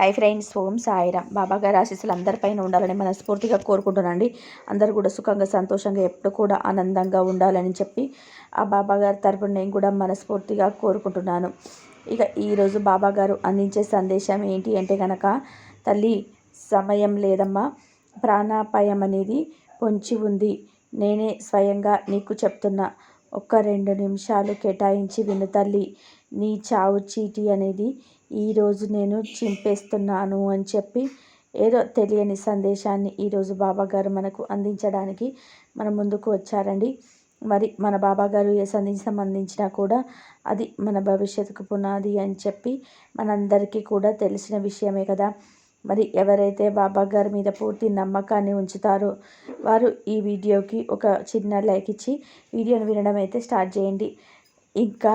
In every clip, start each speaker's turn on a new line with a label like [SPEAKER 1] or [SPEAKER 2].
[SPEAKER 1] Hi friends Om Sairam. బాబా గారి ఆశీస్సులు అందరిపైన ఉండాలని మనస్ఫూర్తిగా కోరుకుంటున్నాండి అందరూ కూడా సుఖంగా సంతోషంగా ఎప్పుడు కూడా ఆనందంగా ఉండాలని చెప్పి ఆ బాబా గారి తరపున నేను కూడా మనస్ఫూర్తిగా కోరుకుంటున్నాను. ఇక ఈరోజు బాబా గారు అందించే సందేశం ఏంటి అంటే కనుక తల్లి సమయం లేదమ్మా. ప్రాణాపాయం అనేది పొంచి ఉంది. నేనే స్వయంగా నీకు చెప్తున్నా. ఒక్క రెండు నిమిషాలు కేటాయించి విను తల్లి. నీ చావు చీటీ అనేది ఈరోజు నేను చింపేస్తున్నాను అని చెప్పి ఏదో తెలియని సందేశాన్ని ఈరోజు బాబాగారు మనకు అందించడానికి మన ముందుకు వచ్చారండి. మరి మన బాబాగారు ఏ సందేశం అందించినా కూడా అది మన భవిష్యత్తుకు పునాది అని చెప్పి మనందరికీ కూడా తెలిసిన విషయమే కదా. మరి ఎవరైతే బాబా గారి మీద పూర్తి నమ్మకాన్ని ఉంచుతారో వారు ఈ వీడియోకి ఒక చిన్న లైక్ ఇచ్చి వీడియోను వినడం అయితే స్టార్ట్ చేయండి. ఇంకా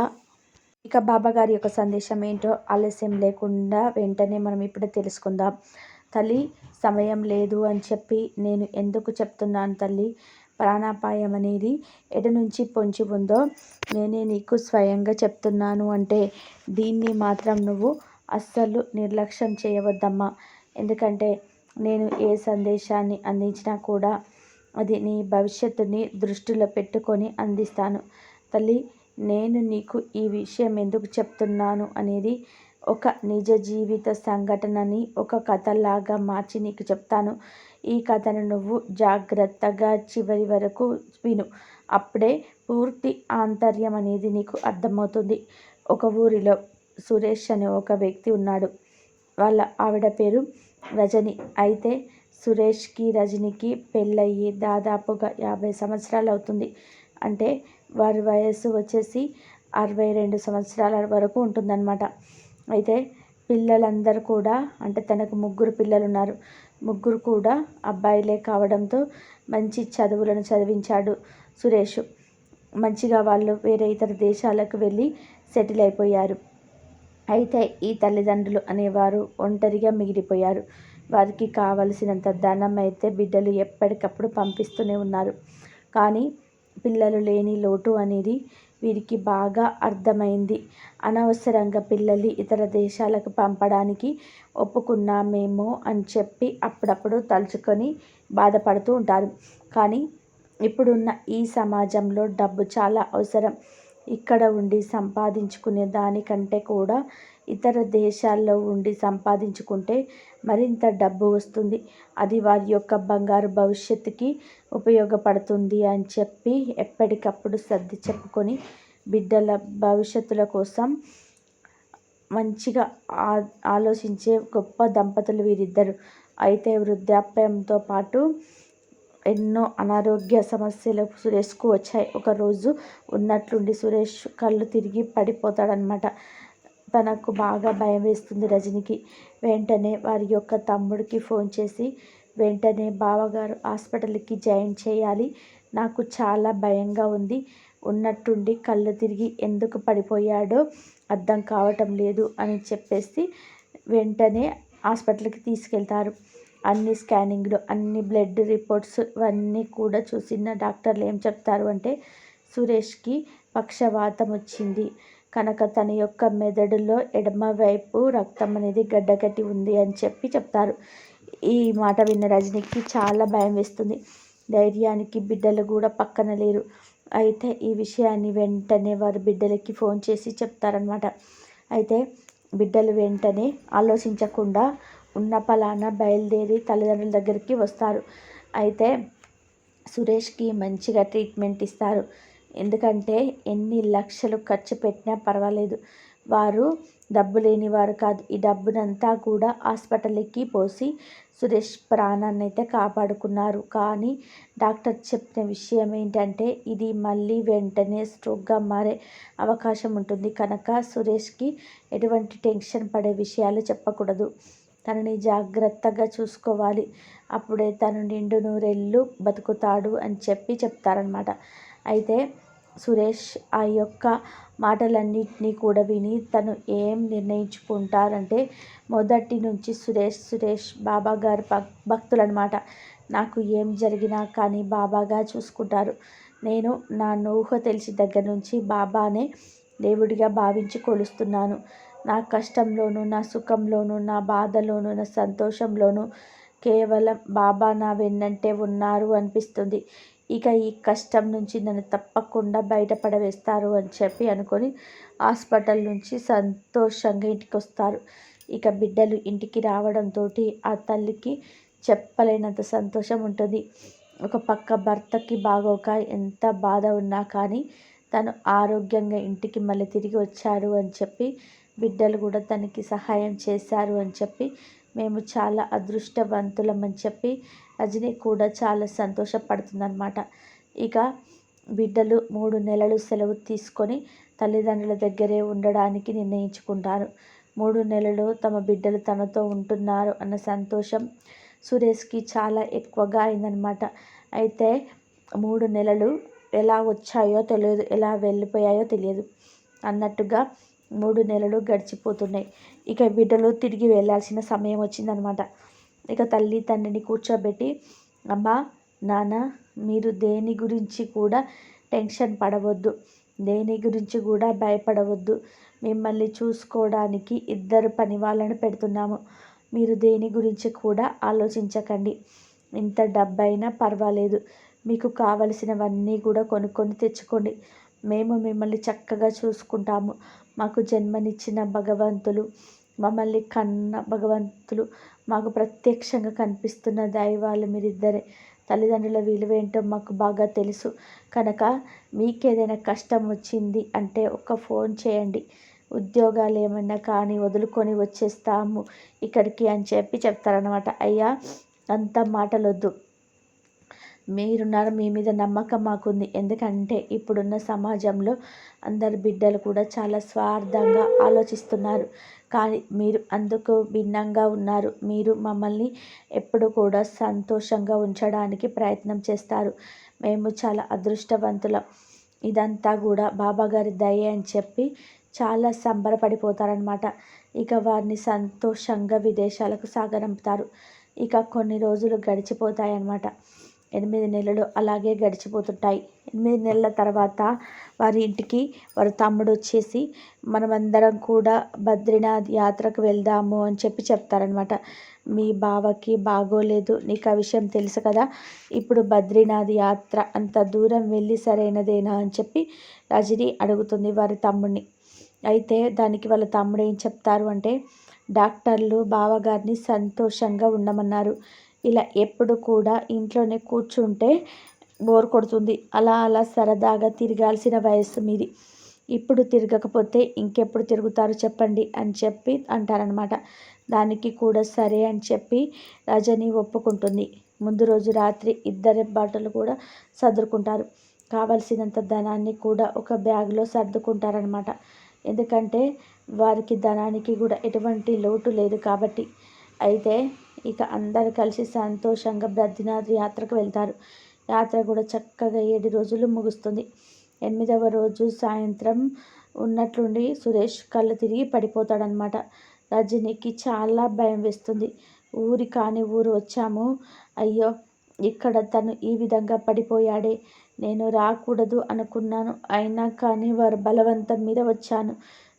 [SPEAKER 1] ఇక బాబా గారి యొక్క సందేశం ఏంటో ఆలస్యం లేకుండా వెంటనే మనం ఇప్పుడే తెలుసుకుందాం. తల్లి సమయం లేదు అని చెప్పి నేను ఎందుకు చెప్తున్నాను తల్లి? ప్రాణాపాయం అనేది ఎటు నుంచి పొంచి ఉందో నేనే నీకు స్వయంగా చెప్తున్నాను అంటే దీన్ని మాత్రం నువ్వు అస్సలు నిర్లక్ష్యం చేయవద్దమ్మా. ఎందుకంటే నేను ఏ సందేశాన్ని అందించినా కూడా అది నీ భవిష్యత్తుని దృష్టిలో పెట్టుకొని అందిస్తాను. తల్లి నేను నీకు ఈ విషయం ఎందుకు చెప్తున్నాను అనేది ఒక నిజ జీవిత సంఘటనని ఒక కథలాగా మార్చి నీకు చెప్తాను. ఈ కథను నువ్వు జాగ్రత్తగా చివరి వరకు విను. అప్పుడే పూర్తి ఆంతర్యం అనేది నీకు అర్థమవుతుంది. ఒక ఊరిలో సురేష్ అనే ఒక వ్యక్తి ఉన్నాడు. వాళ్ళ ఆవిడ పేరు రజని. అయితే సురేష్కి రజనికి పెళ్ళయ్యి దాదాపుగా యాభై సంవత్సరాలు అవుతుంది. అంటే వారి వయస్సు వచ్చేసి అరవై రెండు సంవత్సరాల వరకు ఉంటుందన్నమాట. అయితే పిల్లలందరూ కూడా అంటే తనకు ముగ్గురు పిల్లలు ఉన్నారు ముగ్గురు కూడా అబ్బాయిలే కావడంతో మంచి చదువులను చదివించాడు సురేష్. మంచిగా వాళ్ళు వేరే ఇతర దేశాలకు వెళ్ళి సెటిల్ అయిపోయారు. అయితే ఈ తల్లిదండ్రులు అనేవారు ఒంటరిగా మిగిలిపోయారు. వారికి కావలసినంత ధనం అయితే బిడ్డలు ఎప్పటికప్పుడు పంపిస్తూనే ఉన్నారు. కానీ పిల్లలు లేని లోటు అనేది వీరికి బాగా అర్థమైంది. అనవసరంగా పిల్లల్ని ఇతర దేశాలకు పంపడానికి ఒప్పుకున్నామేమో అని చెప్పి అప్పుడప్పుడు తలుచుకొని బాధపడుతూ ఉంటారు. కానీ ఇప్పుడున్న ఈ సమాజంలో డబ్బు చాలా అవసరం. ఇక్కడ ఉండి సంపాదించుకునే దానికంటే కూడా ఇతర దేశాల్లో ఉండి సంపాదించుకుంటే మరింత డబ్బు వస్తుంది. అది వారి యొక్క బంగారు భవిష్యత్తుకి ఉపయోగపడుతుంది అని చెప్పి ఎప్పటికప్పుడు సర్ది చెప్పుకొని బిడ్డల భవిష్యత్తుల కోసం మంచిగా ఆ ఆలోచించే గొప్ప దంపతులు వీరిద్దరు. అయితే వృద్ధాప్యంతో పాటు ఎన్నో అనారోగ్య సమస్యలు సురేష్కు వచ్చాయి. ఒకరోజు ఉన్నట్లుండి సురేష్ కళ్ళు తిరిగి పడిపోతాడనమాట తనకు బాగా భయం వేస్తుంది రజనికి. వెంటనే వారి యొక్క తమ్ముడికి ఫోన్ చేసి వెంటనే బావగారు హాస్పిటల్కి జాయిన్ చేయాలి. నాకు చాలా భయంగా ఉంది. ఉన్నట్టుండి కళ్ళు తిరిగి ఎందుకు పడిపోయాడో అర్థం కావటం లేదు అని చెప్పేసి వెంటనే హాస్పిటల్కి తీసుకెళ్తారు. అన్ని స్కానింగ్లు అన్ని బ్లడ్ రిపోర్ట్స్ ఇవన్నీ కూడా చూసిన డాక్టర్లు ఏం చెప్తారు? అంటే సురేష్కి పక్షవాతం వచ్చింది. కనుక తన యొక్క మెదడులో ఎడమవైపు రక్తం అనేది గడ్డకట్టి ఉంది అని చెప్పి చెప్తారు. ఈ మాట విన్న రజనీకి చాలా భయం వేస్తుంది. ధైర్యానికి బిడ్డలు కూడా పక్కన లేరు. అయితే ఈ విషయాన్ని వెంటనే వారు బిడ్డలకి ఫోన్ చేసి చెప్తారనమాట అయితే బిడ్డలు వెంటనే ఆలోచించకుండా ఉన్న పలాన బయలుదేరి తల్లిదండ్రుల దగ్గరికి వస్తారు. అయితే సురేష్కి మంచిగా ట్రీట్మెంట్ ఇస్తారు. ఎందుకంటే ఎన్ని లక్షలు ఖర్చు పెట్టినా పర్వాలేదు. వారు డబ్బు లేని వారు కాదు. ఈ డబ్బునంతా కూడా హాస్పిటల్కి పోసి సురేష్ ప్రాణాన్ని అయితే కాపాడుకున్నారు. కానీ డాక్టర్ చెప్పిన విషయం ఏంటంటే ఇది మళ్ళీ వెంటనే స్ట్రోక్గా మారే అవకాశం ఉంటుంది. కనుక సురేష్కి ఎటువంటి టెన్షన్ పడే విషయాలు చెప్పకూడదు. తనని జాగ్రత్తగా చూసుకోవాలి. అప్పుడే తను నిండు నూరెళ్ళు బతుకుతాడు అని చెప్పి చెప్తారనమాట అయితే సురేష్ ఆ యొక్క మాటలన్నింటినీ కూడా విని తను ఏం నిర్ణయించుకుంటారంటే మొదటి నుంచి సురేష్ సురేష్ బాబా గారు భక్తులనమాట నాకు ఏం జరిగినా కానీ బాబాగా చూసుకుంటారు. నేను నా నూహ తెలిసి దగ్గర నుంచి బాబానే దేవుడిగా భావించి కొలుస్తున్నాను. నా కష్టంలోనూ నా సుఖంలోనూ నా బాధలోనూ నా సంతోషంలోనూ కేవలం బాబా నా వెన్నంటే ఉన్నారు అనిపిస్తుంది. ఇక ఈ కష్టం నుంచి నన్ను తప్పకుండా బయటపడవేస్తారు అని చెప్పి అనుకొని హాస్పిటల్ నుంచి సంతోషంగా ఇంటికి వస్తారు ఇక బిడ్డలు ఇంటికి రావడంతో ఆ తల్లికి చెప్పలేనంత సంతోషం ఉంటుంది. ఒక పక్క భర్తకి బాగోక ఎంత బాధ ఉన్నా కానీ తను ఆరోగ్యంగా ఇంటికి మళ్ళీ తిరిగి వచ్చాడు అని చెప్పి బిడ్డలు కూడా తనకి సహాయం చేశారు అని చెప్పి మేము చాలా అదృష్టవంతులం అని చెప్పి రజని కూడా చాలా సంతోషపడుతుందన్నమాట. ఇక బిడ్డలు మూడు నెలలు సెలవు తీసుకొని తల్లిదండ్రుల దగ్గరే ఉండడానికి నిర్ణయించుకుంటారు. మూడు నెలలు తమ బిడ్డలు తనతో ఉంటున్నారు అన్న సంతోషం సురేష్కి చాలా ఎక్కువగా అయిందనమాట అయితే మూడు నెలలు ఎలా వచ్చాయో తెలియదు ఎలా వెళ్ళిపోయాయో తెలియదు. అన్నట్టుగా మూడు నెలలు గడిచిపోతున్నాయి. ఇక బిడ్డలు తిరిగి వెళ్ళాల్సిన సమయం వచ్చిందనమాట ఇక తల్లి తండ్రిని కూర్చోబెట్టి అమ్మ నాన్న మీరు దేని గురించి కూడా టెన్షన్ పడవద్దు. దేని గురించి కూడా భయపడవద్దు. మిమ్మల్ని చూసుకోవడానికి ఇద్దరు పని వాళ్ళను పెడుతున్నాము. మీరు దేని గురించి కూడా ఆలోచించకండి. ఎంత డబ్బైనా పర్వాలేదు. మీకు కావలసినవన్నీ కూడా కొనుక్కొని తెచ్చుకోండి. మేము మిమ్మల్ని చక్కగా చూసుకుంటాము. మాకు జన్మనిచ్చిన భగవంతులు. మమ్మల్ని కన్న భగవంతులు మాకు ప్రత్యక్షంగా కనిపిస్తున్న దైవాలు మీరిద్దరే. తల్లిదండ్రుల విలువ ఏంటో మాకు బాగా తెలుసు. కనుక మీకేదైనా కష్టం వచ్చింది అంటే ఒక ఫోన్ చేయండి. ఉద్యోగాలు ఏమైనా కానీ వదులుకొని వచ్చేస్తాము. ఇక్కడికి అని చెప్పి చెప్తారనమాట అయ్యా అంత మాటలొద్దు. మీరున్నారు మీ మీద నమ్మకం మాకుంది. ఎందుకంటే ఇప్పుడున్న సమాజంలో అందరు బిడ్డలు కూడా చాలా స్వార్థంగా ఆలోచిస్తున్నారు. కానీ మీరు అందుకు భిన్నంగా ఉన్నారు. మీరు మమ్మల్ని ఎప్పుడు కూడా సంతోషంగా ఉంచడానికి ప్రయత్నం చేస్తారు. మేము చాలా అదృష్టవంతులం. ఇదంతా కూడా బాబాగారి దయ అని చెప్పి చాలా సంబరపడిపోతారనమాట ఇక వారిని సంతోషంగా విదేశాలకు సాగనంపుతారు. ఇక కొన్ని రోజులు గడిచిపోతాయన్నమాట. ఎనిమిది నెలలు అలాగే గడిచిపోతుంటాయి. ఎనిమిది నెలల తర్వాత వారి ఇంటికి వారి తమ్ముడు వచ్చేసి మనమందరం కూడా బద్రీనాథ్ యాత్రకు వెళ్దాము అని చెప్పి చెప్తారనమాట మీ బావకి బాగోలేదు నీకు ఆ విషయం తెలుసు కదా ఇప్పుడు బద్రీనాథ్ యాత్ర అంత దూరం వెళ్ళి సరైనదేనా అని చెప్పి రజని అడుగుతుంది వారి తమ్ముడిని. అయితే దానికి వాళ్ళ తమ్ముడు ఏం చెప్తారు అంటే డాక్టర్లు బావగారిని సంతోషంగా ఉండమన్నారు. ఇలా ఎప్పుడు కూడా ఇంట్లోనే కూర్చుంటే బోర్ కొడుతుంది. అలా అలా సరదాగా తిరగాల్సిన వయస్సు మీది. ఇప్పుడు తిరగకపోతే ఇంకెప్పుడు తిరుగుతారు చెప్పండి అని చెప్పి అంటారనమాట దానికి కూడా సరే అని చెప్పి రజని ఒప్పుకుంటుంది. ముందు రోజు రాత్రి ఇద్దరి బట్టలు కూడా సర్దుకుంటారు. కావలసినంత ధనాన్ని కూడా ఒక బ్యాగ్లో సర్దుకుంటారనమాట ఎందుకంటే వారికి ధనానికి కూడా ఎటువంటి లోటు లేదు కాబట్టి. అయితే ఇక అందరు కలిసి సంతోషంగా బద్రీనాథ్ యాత్రకు వెళ్తారు. యాత్ర కూడా చక్కగా ఏడు రోజులు ముగుస్తుంది. ఎనిమిదవ రోజు సాయంత్రం ఉన్నట్లుండి సురేష్ కళ్ళు తిరిగి పడిపోతాడనమాట రజనీకి చాలా భయం వేస్తుంది. ఊరి కాని ఊరు వచ్చాము. అయ్యో ఇక్కడ తను ఈ విధంగా పడిపోయాడే. నేను రాకూడదు అనుకున్నాను. అయినా కానీ వారు బలవంతం మీద వచ్చాను.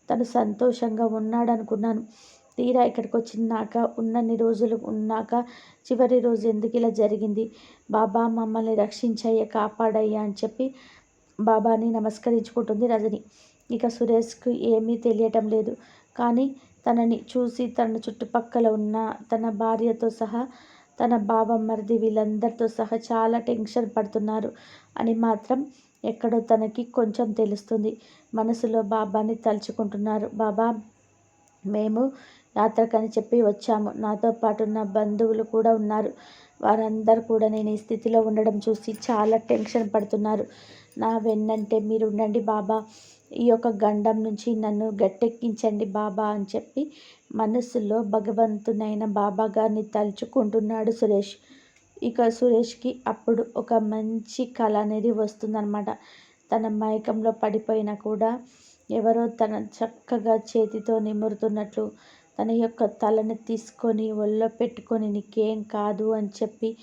[SPEAKER 1] తను సంతోషంగా ఉన్నాడనుకున్నాను. తీరా ఇక్కడికి వచ్చినాక ఉన్నన్ని రోజులు ఉన్నాక చివరి రోజు ఎందుకు ఇలా జరిగింది? బాబా మమ్మల్ని రక్షించయ్య కాపాడయ్యా అని చెప్పి బాబాని నమస్కరించుకుంటుంది రజని. ఇక సురేష్కు ఏమీ తెలియటం లేదు. కానీ తనని చూసి తన చుట్టుపక్కల ఉన్న తన భార్యతో సహా తన బావమరిది వీళ్ళందరితో సహా చాలా టెన్షన్ పడుతున్నారు అని మాత్రం ఎక్కడో తనకి కొంచెం తెలుస్తుంది. మనసులో బాబాని తలుచుకుంటున్నారు. బాబా మేము యాత్రకని చెప్పి వచ్చాము. నాతో పాటు నా బంధువులు కూడా ఉన్నారు. వారందరూ కూడా నేను ఈ స్థితిలో ఉండడం చూసి చాలా టెన్షన్ పడుతున్నారు. నా వెన్నంటే మీరు ఉండండి బాబా. ఈ యొక్క గండం నుంచి నన్ను గట్టెక్కించండి బాబా అని చెప్పి మనసులో భగవంతునైన బాబా గారిని తలుచుకుంటున్నాడు సురేష్. ఇక సురేష్కి అప్పుడు ఒక మంచి కళ అనేది వస్తుందన్నమాట. తన మైకంలో పడిపోయినా కూడా ఎవరో తన చక్కగా చేతితో నిమురుతున్నట్లు తన యొక్క తలని తీసుకొని ఒళ్ళో పెట్టుకొని నీకేం కాదు అని చెప్పి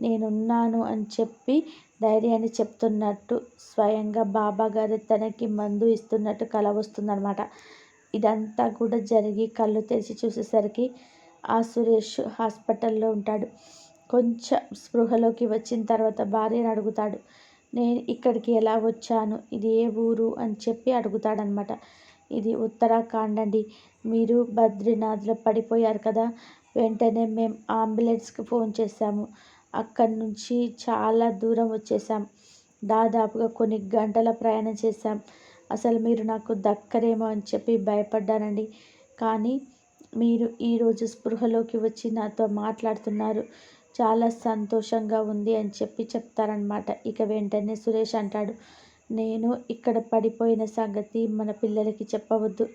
[SPEAKER 1] నేనున్నాను అని చెప్పి ధైర్యాన్ని చెప్తున్నట్టు స్వయంగా బాబా గారు తనకి మందు ఇస్తున్నట్టు కల వస్తుందన్నమాట. ఇదంతా కూడా జరిగి కళ్ళు తెరిచి చూసేసరికి ఆ సురేష్ హాస్పిటల్లో ఉంటాడు. కొంచెం స్పృహలోకి వచ్చిన తర్వాత భార్యను అడుగుతాడు. నేను ఇక్కడికి ఎలా వచ్చాను? ఇది ఏ ఊరు? అని చెప్పి అడుగుతాడనమాట ఇది ఉత్తరాఖండ్ అండి మీరు బద్రీనాథ్లో పడిపోయారు కదా? వెంటనే మేము అంబులెన్స్కి ఫోన్ చేశాము. అక్కడి నుంచి చాలా దూరం వచ్చేసాం దాదాపుగా కొన్ని గంటల ప్రయాణం చేశాం. అసలు మీరు నాకు దక్కరేమో అని చెప్పి భయపడ్డానండి. కానీ మీరు ఈరోజు స్పృహలోకి వచ్చి నాతో మాట్లాడుతున్నారు. చాలా సంతోషంగా ఉంది అని చెప్పి చెప్తారనమాట ఇక వెంటనే సురేష్ అంటాడు. నేను ఇక్కడ పడిపోయిన సంగతి మన పిల్లలకి చెప్పవద్దు.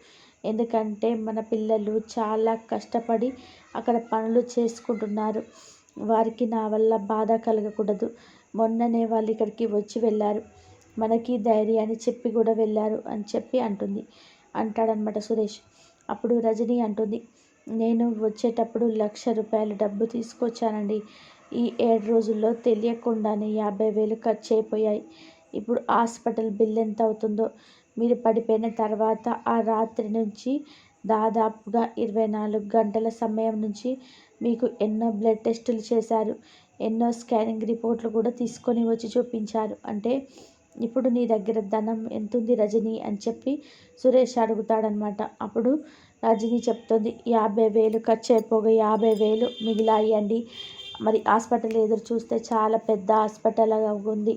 [SPEAKER 1] ఎందుకంటే మన పిల్లలు చాలా కష్టపడి అక్కడ పనులు చేసుకుంటున్నారు. వారికి నా వల్ల బాధ కలగకూడదు. మొన్ననే వాళ్ళు ఇక్కడికి వచ్చి వెళ్ళారు. మనకి ధైర్యాన్ని చెప్పి కూడా వెళ్ళారు అని చెప్పి అంటుంది. అంటాడనమాట సురేష్. అప్పుడు రజనీ అంటుంది. నేను వచ్చేటప్పుడు లక్ష రూపాయల డబ్బు తీసుకొచ్చానండి. ఈ ఏడు రోజుల్లో తెలియకుండానే యాభై వేలు ఖర్చు అయిపోయాయి. ఇప్పుడు హాస్పిటల్ బిల్ ఎంత అవుతుందో మీరు పడిపోయిన తర్వాత ఆ రాత్రి నుంచి దాదాపుగా ఇరవై నాలుగు గంటల సమయం నుంచి మీకు ఎన్నో బ్లడ్ టెస్టులు చేశారు ఎన్నో స్కానింగ్ రిపోర్ట్లు కూడా తీసుకొని వచ్చి చూపించారు. అంటే ఇప్పుడు నీ దగ్గర ధనం ఎంతుంది రజని అని చెప్పి సురేష్ అడుగుతాడనమాట అప్పుడు రజని చెప్తుంది యాభై వేలు ఖర్చు అయిపోగా యాభై వేలు మిగిలాయండి. మరి హాస్పిటల్ ఎదురు చూస్తే చాలా పెద్ద హాస్పిటల్గా ఉంది.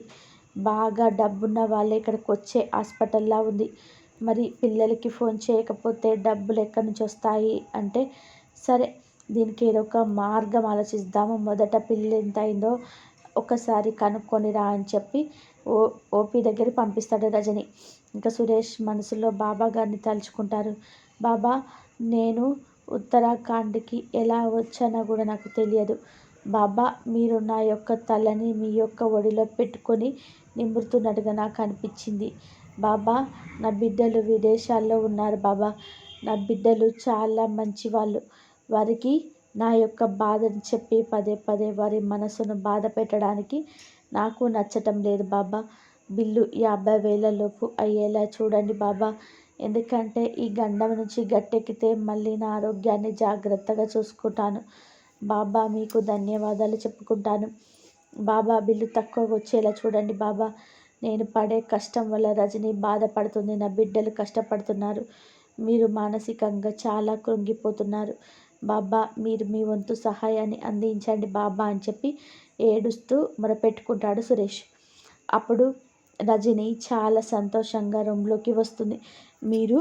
[SPEAKER 1] బాగా డబ్బున్న వాళ్ళే ఇక్కడికి వచ్చే హాస్పిటల్లా ఉంది. మరి పిల్లలకి ఫోన్ చేయకపోతే డబ్బులు ఎక్కడి నుంచి వస్తాయి అంటే సరే దీనికి ఏదో ఒక మార్గం ఆలోచిద్దాము. మొదట పిల్లలు ఎంత అయిందో ఒకసారి కనుక్కొని రా అని చెప్పి ఓ ఓపీ దగ్గర పంపిస్తాడు రజని. ఇంకా సురేష్ మనసులో బాబా గారిని తలుచుకుంటారు. బాబా నేను ఉత్తరాఖండ్కి ఎలా వచ్చానో కూడా నాకు తెలియదు. బాబా మీరు నా యొక్క తలని మీ యొక్క ఒడిలో పెట్టుకొని నిమురుతున్నట్టుగా నాకు అనిపించింది. బాబా నా బిడ్డలు విదేశాల్లో ఉన్నారు బాబా. నా బిడ్డలు చాలా మంచి వాళ్ళు వారికి నా యొక్క బాధను చెప్పి పదే పదే వారి మనసును బాధ పెట్టడానికి నాకు నచ్చటం లేదు బాబా. బిల్లు యాభై వేలలోపు అయ్యేలా చూడండి బాబా. ఎందుకంటే ఈ గండం నుంచి గట్టెక్కితే మళ్ళీ నా ఆరోగ్యాన్ని జాగ్రత్తగా చూసుకుంటాను. బాబా మీకు ధన్యవాదాలు చెప్పుకుంటాను. బాబా బిల్లు తక్కువ వచ్చేలా చూడండి బాబా. నేను పడే కష్టం వల్ల రజని బాధపడుతుంది. నా బిడ్డలు కష్టపడుతున్నారు. మీరు మానసికంగా చాలా కృంగిపోతున్నారు. బాబా మీరు మీ వంతు సహాయాన్ని అందించండి బాబా అని చెప్పి ఏడుస్తూ మొరపెట్టుకుంటాడు సురేష్. అప్పుడు రజని చాలా సంతోషంగా రూమ్లోకి వస్తుంది. మీరు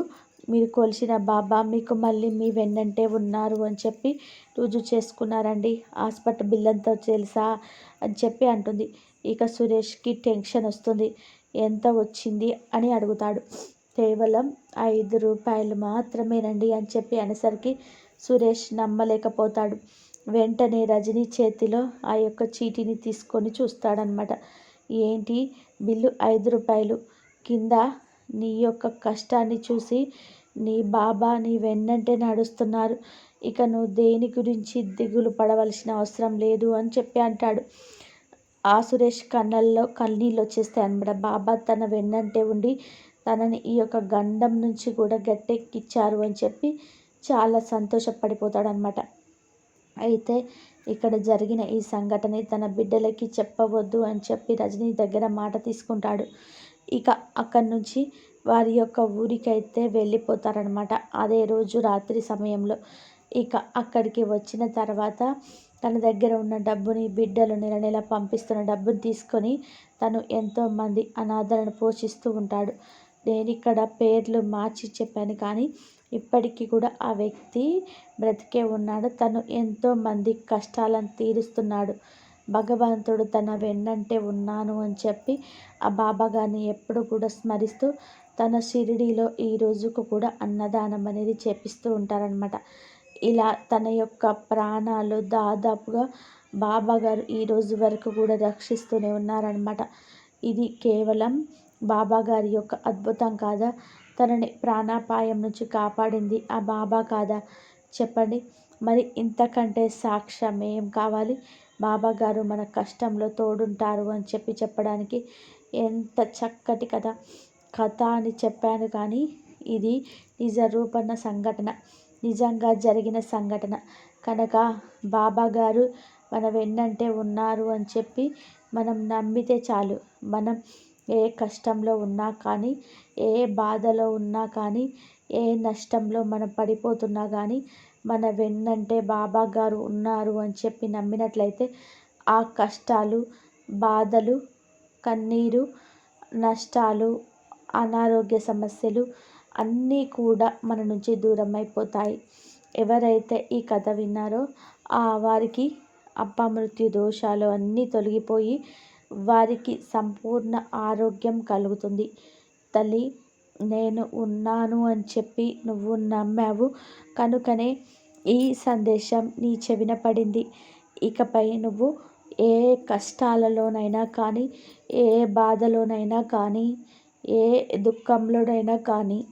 [SPEAKER 1] మీరు కొలిచిన బాబా మీకు మళ్ళీ మీ వెన్నంటే ఉన్నారు అని చెప్పి రుజువు చేసుకున్నారండి. హాస్పిటల్ బిల్ అంతా తెలుసా అని చెప్పి అంటుంది. ఇక సురేష్కి టెన్షన్ వస్తుంది. ఎంత వచ్చింది అని అడుగుతాడు. కేవలం ఐదు రూపాయలు మాత్రమేనండి అని చెప్పి అనేసరికి సురేష్ నమ్మలేకపోతాడు. వెంటనే రజనీ చేతిలో ఆ యొక్క చీటీని తీసుకొని చూస్తాడనమాట ఏంటి? బిల్లు ఐదు రూపాయలు. కింద నీ యొక్క కష్టాన్ని చూసి నీ బాబా నీ వెన్నంటే నడుస్తున్నారు. ఇక నువ్వు దేని గురించి దిగులు పడవలసిన అవసరం లేదు అని చెప్పి అంటాడు. ఆ సురేష్ కళ్ళల్లో కన్నీళ్ళు వచ్చేస్తాయి అనమాట బాబా తన వెన్నంటే ఉండి తనని ఈ యొక్క గండం నుంచి కూడా గట్టెక్కిచ్చారు అని చెప్పి చాలా సంతోషపడిపోతాడనమాట అయితే ఇక్కడ జరిగిన ఈ సంఘటన తన బిడ్డలకి చెప్పవద్దు అని చెప్పి రజనీ దగ్గర మాట తీసుకుంటాడు. ఇక అక్కడి నుంచి వారి యొక్క ఊరికైతే వెళ్ళిపోతారనమాట అదే రోజు రాత్రి సమయంలో ఇక అక్కడికి వచ్చిన తర్వాత తన దగ్గర ఉన్న డబ్బుని బిడ్డలు నెల నెల పంపిస్తున్న డబ్బుని తీసుకొని తను ఎంతోమంది అనాథలను పోషిస్తూ ఉంటాడు. నేను ఇక్కడ పేర్లు మార్చి చెప్పాను కానీ ఇప్పటికీ కూడా ఆ వ్యక్తి బ్రతికే ఉన్నాడు. తను ఎంతోమంది కష్టాలను తీరుస్తున్నాడు. భగవంతుడు తన వెన్నంటే ఉన్నాను అని చెప్పి ఆ బాబా గారిని ఎప్పుడు కూడా స్మరిస్తూ తన షిరిడీలో ఈ రోజుకు కూడా అన్నదానం అనేది చేపిస్తూ ఉంటారనమాట ఇలా తన యొక్క ప్రాణాలు దాదాపుగా బాబా గారు ఈ రోజు వరకు కూడా రక్షిస్తూనే ఉన్నారనమాట ఇది కేవలం బాబా గారి యొక్క అద్భుతం కాదా? తనని ప్రాణాపాయం నుంచి కాపాడింది ఆ బాబా కాదా? చెప్పండి. మరి ఇంతకంటే సాక్ష్యం ఏం కావాలి? బాబా గారు మన కష్టంలో తోడుంటారు అని చెప్పి చెప్పడానికి ఎంత చక్కటి కథ. కథ అని చెప్పాను కానీ ఇది నిజ రూపణ సంఘటన. నిజంగా జరిగిన సంఘటన. కనుక బాబా గారు మన వెన్నంటే ఉన్నారు అని చెప్పి మనం నమ్మితే చాలు. మనం ఏ కష్టంలో ఉన్నా కానీ ఏ బాధలో ఉన్నా కానీ ఏ నష్టంలో మనం పడిపోతున్నా కానీ మన వెన్నంటే బాబా గారు ఉన్నారు అని చెప్పి నమ్మినట్లయితే ఆ కష్టాలు బాధలు కన్నీరు నష్టాలు అనారోగ్య సమస్యలు అన్నీ కూడా మన నుంచి దూరం అయిపోతాయి ఎవరైతే ఈ కథ విన్నారో ఆ వారికి అపమృత్యు దోషాలు అన్నీ తొలగిపోయి వారికి సంపూర్ణ ఆరోగ్యం కలుగుతుంది. తల్లి నేను ఉన్నాను అని చెప్పి నువ్వు నమ్మావు కనుకనే ఈ సందేశం నీ చెవిన పడింది. ఇకపై నువ్వు ఏ కష్టాలలోనైనా కానీ ఏ బాధలోనైనా కానీ ఏ దుఃఖంలోనైనా కానీ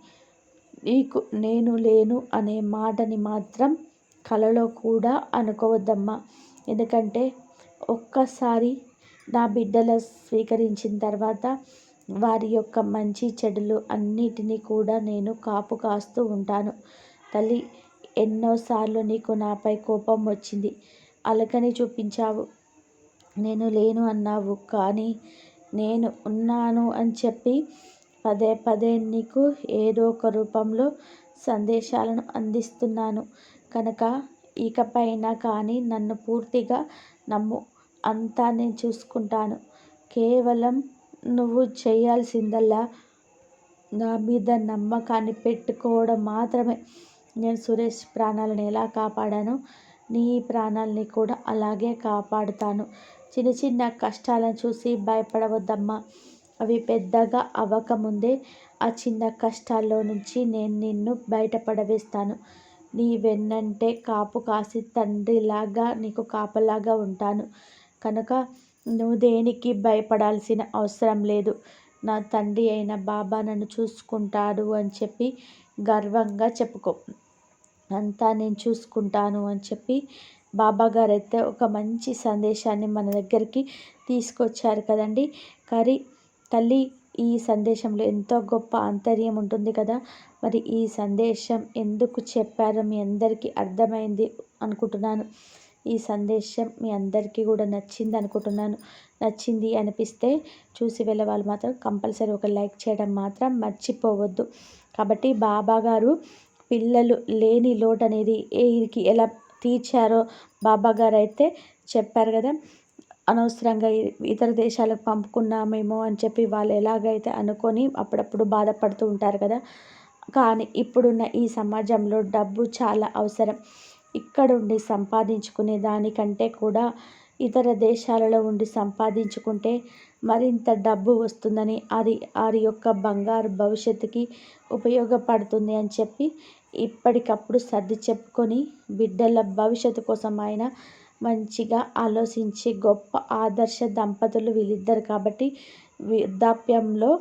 [SPEAKER 1] నీకు నేను లేను అనే మాటని మాత్రం కలలో కూడా అనుకోవద్దమ్మా. ఎందుకంటే ఒక్కసారి నా బిడ్డల స్వీకరించిన తర్వాత వారి యొక్క మంచి చెడులు అన్నిటినీ కూడా నేను కాపు కాస్తూ ఉంటాను. తల్లి ఎన్నోసార్లు నీకు నాపై కోపం వచ్చింది. అలకని చూపించావు. నేను లేను అన్నావు కానీ నేను ఉన్నాను అని చెప్పి పదే పదే నీకు ఏదో ఒక రూపంలో సందేశాలను అందిస్తున్నాను. కనుక ఇకపైన కానీ నన్ను పూర్తిగా నమ్ము. అంతా నేను చూసుకుంటాను. కేవలం నువ్వు చేయాల్సిందల్లా నా మీద నమ్మకాన్ని పెట్టుకోవడం మాత్రమే. నేను సురేష్ ప్రాణాలను ఎలా కాపాడానో నీ ప్రాణాలని కూడా అలాగే కాపాడుతాను. చిన్న చిన్న కష్టాలను చూసి భయపడవద్దమ్మా. అవి పెద్దగా అవ్వకముందే ఆ చిన్న కష్టాల్లో నుంచి నేను నిన్ను బయటపడవేస్తాను. నీ వెన్నంటే కాపు కాసి తండ్రిలాగా నీకు కాపలాగా ఉంటాను. కనుక నువ్వు దేనికి భయపడాల్సిన అవసరం లేదు. నా తండ్రి అయిన బాబా నన్ను చూసుకుంటాడు అని చెప్పి గర్వంగా చెప్పుకో. అంతా నేను చూసుకుంటాను అని చెప్పి బాబా గారు అయితే ఒక మంచి సందేశాన్ని మన దగ్గరికి తీసుకొచ్చారు కదండి. కరి తల్లి ఈ సందేశంలో ఎంతో గొప్ప ఆంతర్యం ఉంటుంది కదా. మరి ఈ సందేశం ఎందుకు చెప్పారో మీ అందరికీ అర్థమైంది అనుకుంటున్నాను. ఈ సందేశం మీ అందరికీ కూడా నచ్చింది అనుకుంటున్నాను. నచ్చింది అనిపిస్తే చూసి వెళ్ళే వాళ్ళు మాత్రం కంపల్సరీ ఒక లైక్ చేయడం మాత్రం మర్చిపోవద్దు. కాబట్టి బాబా గారు పిల్లలు లేని లోటు అనేది వీరికి ఎలా తీర్చారో బాబా గారు అయితే చెప్పారు కదా అనవసరంగా ఇతర దేశాలకు పంపుకున్నామేమో అని చెప్పి వాళ్ళు ఎలాగైతే అనుకొని అప్పుడప్పుడు బాధపడుతూ ఉంటారు కదా కానీ ఇప్పుడున్న ఈ సమాజంలో డబ్బు చాలా అవసరం. ఇక్కడ ఉండి సంపాదించుకునే దానికంటే కూడా ఇతర దేశాలలో ఉండి సంపాదించుకుంటే మరింత డబ్బు వస్తుందని అది వారి యొక్క బంగారు భవిష్యత్తుకి ఉపయోగపడుతుంది అని చెప్పి ఇప్పటికప్పుడు సర్ది చెప్పుకొని బిడ్డల భవిష్యత్తు కోసం ఆయన మంచిగా ఆలోచించి గొప్ప ఆదర్శ దంపతులు వీళ్ళిద్దరు కాబట్టి వృద్ధాప్యంలో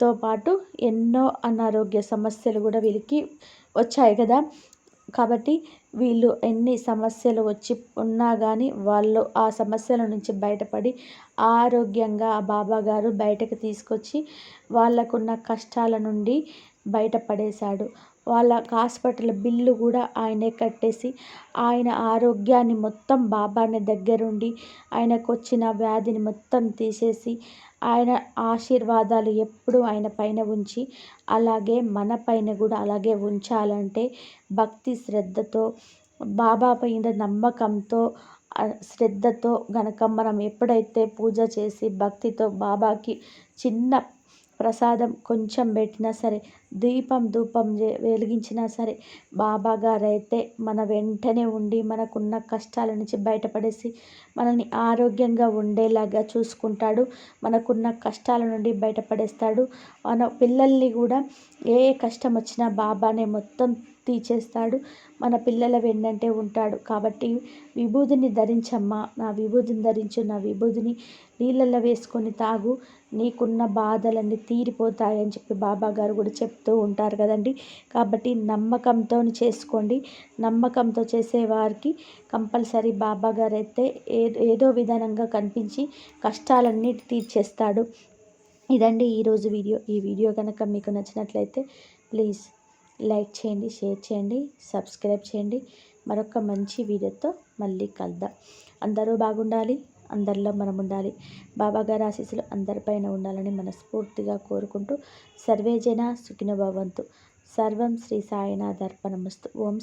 [SPEAKER 1] తో పాటు ఎన్నో అనారోగ్య సమస్యలు కూడా వీళ్ళకి వచ్చాయి కదా. కాబట్టి వీళ్ళు ఎన్ని సమస్యలు వచ్చి ఉన్నా కానీ వాళ్ళు ఆ సమస్యల నుంచి బయటపడి ఆరోగ్యంగా ఆ బాబా గారు బయటకు తీసుకొచ్చి వాళ్ళకున్న కష్టాల నుండి బయటపడేశాడు. వాళ్ళ హాస్పిటల్ బిల్లు కూడా ఆయనే కట్టేసి ఆయన ఆరోగ్యాన్ని మొత్తం బాబాని దగ్గరుండి ఆయనకు వచ్చిన వ్యాధిని మొత్తం తీసేసి ఆయన ఆశీర్వాదాలు ఎప్పుడు ఆయన పైన ఉంచి అలాగే మన పైన కూడా అలాగే ఉంచాలంటే భక్తి శ్రద్ధతో బాబా పైన నమ్మకంతో శ్రద్ధతో గనక మనం ఎప్పుడైతే పూజ చేసి భక్తితో బాబాకి చిన్న ప్రసాదం కొంచెం పెట్టినా సరే దీపం ధూపం వెలిగించినా సరే బాబా గారైతే మన వెంటనే ఉండి మనకున్న కష్టాల నుంచి బయటపడేసి మనల్ని ఆరోగ్యంగా ఉండేలాగా చూసుకుంటాడు. మనకున్న కష్టాల నుండి బయటపడేస్తాడు. మన పిల్లల్ని కూడా ఏ కష్టం వచ్చినా బాబానే మొత్తం తీసేస్తాడు మన పిల్లల వెన్నంటే ఉంటాడు. కాబట్టి విభూదిని ధరించమ్మా. నా విభూదిని ధరించు. నా విభూదిని నీళ్ళల్లో వేసుకొని తాగు. నీకున్న బాధలన్నీ తీరిపోతాయని చెప్పి బాబా గారు కూడా చెప్తూ ఉంటారు కదండి. కాబట్టి నమ్మకంతో చేసుకోండి. నమ్మకంతో చేసేవారికి కంపల్సరీ బాబా గారు అయితే ఏదో విధానంగా కనిపించి కష్టాలన్నీ తీర్చేస్తాడు. ఇదండి ఈరోజు వీడియో. ఈ వీడియో కనుక మీకు నచ్చినట్లయితే ప్లీజ్ లైక్ చేయండి షేర్ చేయండి సబ్స్క్రైబ్ చేయండి. మరొక మంచి వీడియోతో మళ్ళీ కలుద్దాం. అందరూ బాగుండాలి అందరిలో మనం ఉండాలి. బాబాగారి ఆశీస్సులు అందరిపైన ఉండాలని మనస్ఫూర్తిగా కోరుకుంటూ సర్వేజన సుఖినభవంతు సుఖిన భవంతు. సర్వం శ్రీ సాయినాథర్పణమస్తు. ఓం